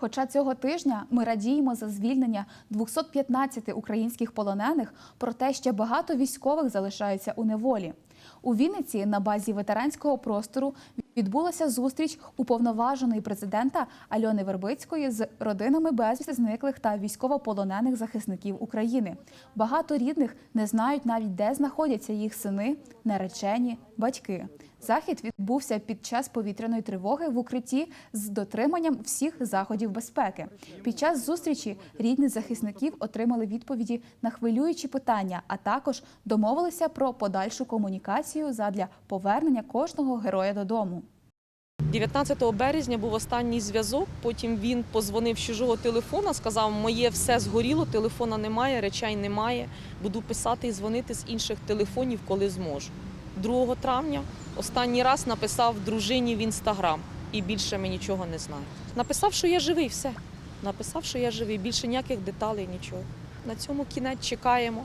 Хоча цього тижня ми радіємо за звільнення 215 українських полонених, проте ще багато військових залишаються у неволі. У Вінниці на базі ветеранського простору відбулася зустріч уповноваженої президента Альони Вербицької з родинами безвісти зниклих та військовополонених захисників України. Багато рідних не знають навіть, де знаходяться їх сини, наречені, батьки. Захід відбувся під час повітряної тривоги в укритті з дотриманням всіх заходів безпеки. Під час зустрічі рідні захисників отримали відповіді на хвилюючі питання, а також домовилися про подальшу комунікацію задля повернення кожного героя додому. 19 березня був останній зв'язок. Потім він позвонив з чужого телефона, сказав: Моє все згоріло, телефона немає, речей немає. Буду писати і дзвонити з інших телефонів, коли зможу. 2 травня останній раз написав дружині в інстаграм і більше ми нічого не знаємо. Написав, що я живий, все. Написав, що я живий. Більше ніяких деталей, нічого. На цьому кінець чекаємо.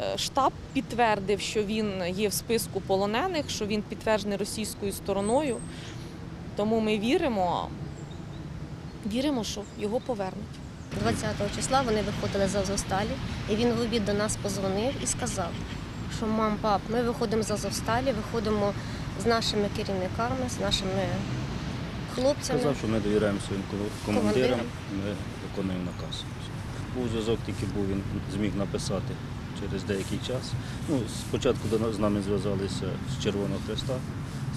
Е, Штаб підтвердив, що він є в списку полонених, що він підтверджений російською стороною. Тому ми віримо, віримо, що його повернуть. 20 числа вони виходили з Азовсталі, і він в обід до нас позвонив і сказав, що мам, пап, ми виходимо з Азовсталі, виходимо з нашими керівниками, з нашими хлопцями. Сказав, що ми довіряємо своїм командирам, ми виконуємо наказ. Був зв'язок, тільки був, він зміг написати через деякий час. Ну, спочатку до нас- з нами зв'язалися з Червоного Хреста,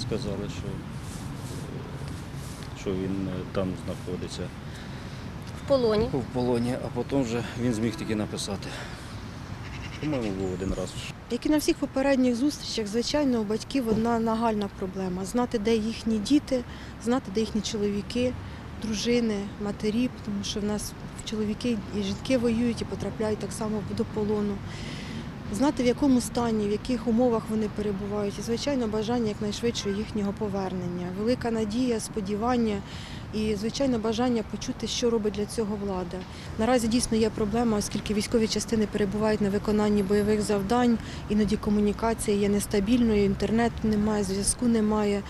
сказали, що, що він е, там знаходиться В полоні. в полоні, а потім вже він зміг тільки написати. По-моєму, був один раз. Як і на всіх попередніх зустрічах, звичайно, у батьків одна нагальна проблема знати, де їхні діти, знати, де їхні чоловіки, дружини, матері, тому що в нас чоловіки і жінки воюють і потрапляють так само до полону. Знати, в якому стані, в яких умовах вони перебувають, і, звичайно, бажання якнайшвидшого їхнього повернення. Велика надія, сподівання і, звичайно, бажання почути, що робить для цього влада. Наразі дійсно є проблема, оскільки військові частини перебувають на виконанні бойових завдань, іноді комунікація є нестабільною, інтернету немає, зв'язку немає,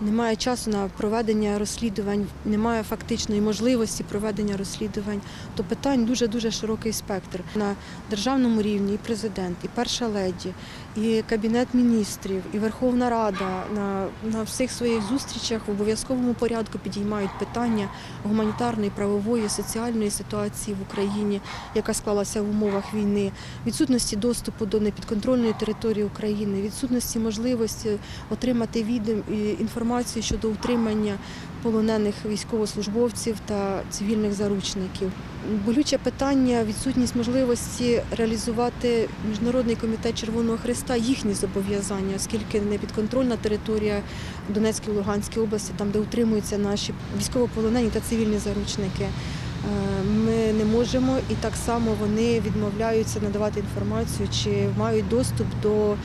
немає часу на проведення розслідувань, немає фактичної можливості проведення розслідувань. То питань дуже дуже широкий спектр на державному рівні. І президент, і перша леді, і кабінет міністрів, і Верховна Рада на, на всіх своїх зустрічах в обов'язковому порядку підіймають питання гуманітарної, правової, соціальної ситуації в Україні, яка склалася в умовах війни, відсутності доступу до непідконтрольної території України, відсутності можливості отримати відом і інформацію щодо утримання полонених військовослужбовців та цивільних заручників. Болюче питання відсутність можливості реалізувати Міжнародний комітет Червоного Христа їхні зобов'язання, оскільки непідконтрольна територія Донецької Луганської області, там де утримуються наші військовополонені та цивільні заручники. Е, Ми не можемо, і так само вони відмовляються надавати інформацію, чи мають доступ до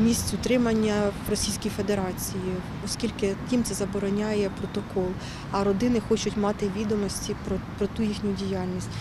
місць утримання в Російській Федерації, оскільки їм це забороняє протокол. А родини хочуть мати відомості про, про ту їхню діяльність.